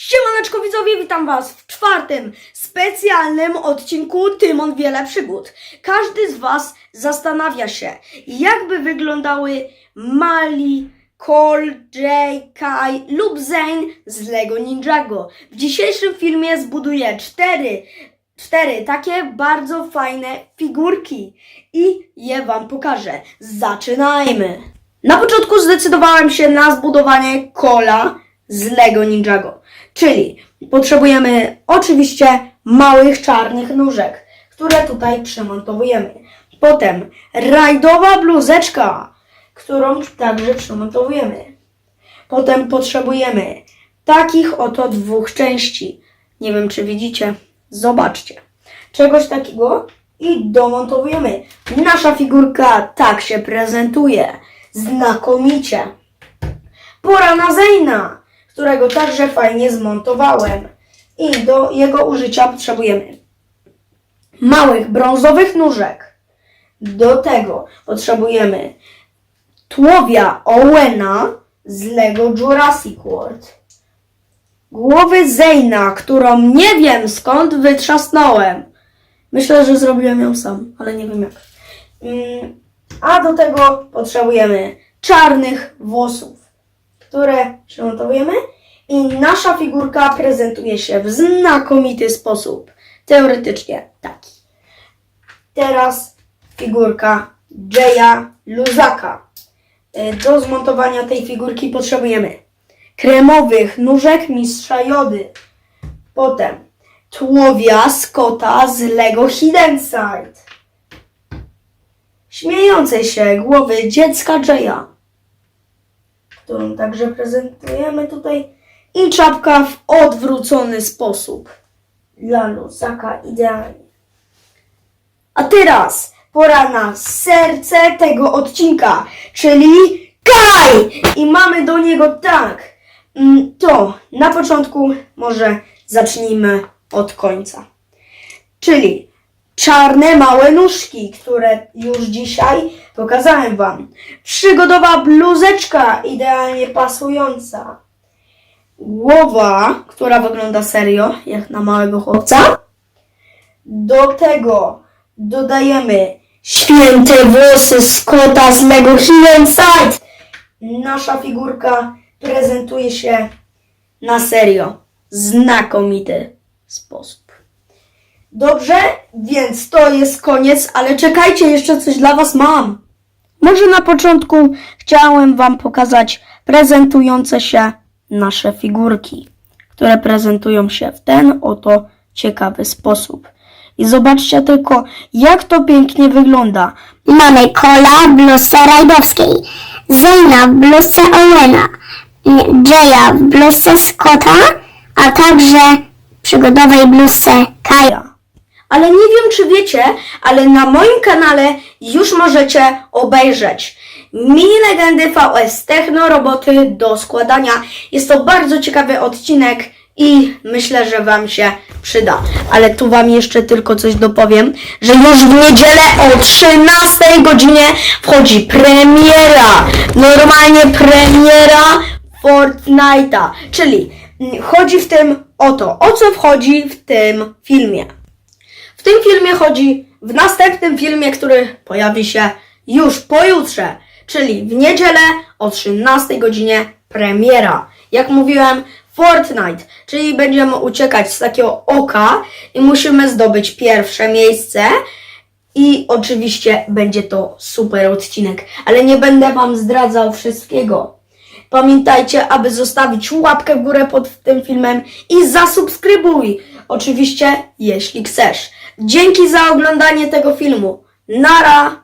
Siemaneczko widzowie, witam was w czwartym specjalnym odcinku Tymon Wiele Przygód. Każdy z was zastanawia się, jakby wyglądały Mali, Cole, Jay, Kai lub Zane z Lego Ninjago. W dzisiejszym filmie zbuduję cztery, cztery takie bardzo fajne figurki i je wam pokażę. Zaczynajmy! Na początku zdecydowałem się na zbudowanie kola z Lego Ninjago. Czyli potrzebujemy oczywiście małych czarnych nóżek, które tutaj przymontowujemy. Potem rajdowa bluzeczka, którą także przymontowujemy. Potem potrzebujemy takich oto dwóch części. Nie wiem, czy widzicie. Zobaczcie. Czegoś takiego i domontowujemy. Nasza figurka tak się prezentuje. Znakomicie. Pora na Zejna, którego także fajnie zmontowałem. I do jego użycia potrzebujemy małych brązowych nóżek. Do tego potrzebujemy tułowia Owena z Lego Jurassic World. Głowy Zejna, którą nie wiem skąd wytrzasnąłem. Myślę, że zrobiłem ją sam, ale nie wiem jak. Mm, A do tego potrzebujemy czarnych włosów które przymontowujemy i nasza figurka prezentuje się w znakomity sposób. Teoretycznie taki. Teraz figurka Jaya Luzaka. Y, Do zmontowania tej figurki potrzebujemy kremowych nóżek mistrza Jody. Potem tułowia Scotta z Lego Hidden Side. Śmiejącej się głowy dziecka Jaya którą także prezentujemy tutaj. I czapka w odwrócony sposób. Dla Luzaka idealnie. A teraz pora na serce tego odcinka, czyli Kai! I mamy do niego tak. mm, To na początku może zacznijmy od końca. Czyli czarne małe nóżki, które już dzisiaj pokazałem Wam. Przygodowa bluzeczka, idealnie pasująca. Głowa, która wygląda serio, jak na małego chłopca. Do tego dodajemy święte włosy z kota z Lego Hidden Side. Nasza figurka prezentuje się na serio. Znakomity sposób. Dobrze, więc to jest koniec, ale czekajcie, jeszcze coś dla Was mam. Może na początku chciałem Wam pokazać prezentujące się nasze figurki, które prezentują się w ten oto ciekawy sposób. I zobaczcie tylko, jak to pięknie wygląda. Mamy Kola w bluzce Rajdowskiej, Zeyna w bluzce Owena, Jaya w bluzce Scotta, a także przygodowej bluzce Kaja. Ale nie wiem, czy wiecie, ale na moim kanale już możecie obejrzeć mini legendy VS Techno roboty do składania. Jest to bardzo ciekawy odcinek i myślę, że Wam się przyda. Ale tu Wam jeszcze tylko coś dopowiem, że już w niedzielę o 13 godzinie wchodzi premiera. Normalnie premiera Fortnite'a. Czyli mm, chodzi w tym o to, o co wchodzi w tym filmie. W tym filmie chodzi w następnym filmie, który pojawi się już pojutrze, czyli w niedzielę o 13 godzinie premiera. Jak mówiłem, Fortnite, czyli będziemy uciekać z takiego oka i musimy zdobyć pierwsze miejsce. I oczywiście będzie to super odcinek, ale nie będę Wam zdradzał wszystkiego. Pamiętajcie, aby zostawić łapkę w górę pod tym filmem i zasubskrybuj. Oczywiście, jeśli chcesz. Dzięki za oglądanie tego filmu. Nara!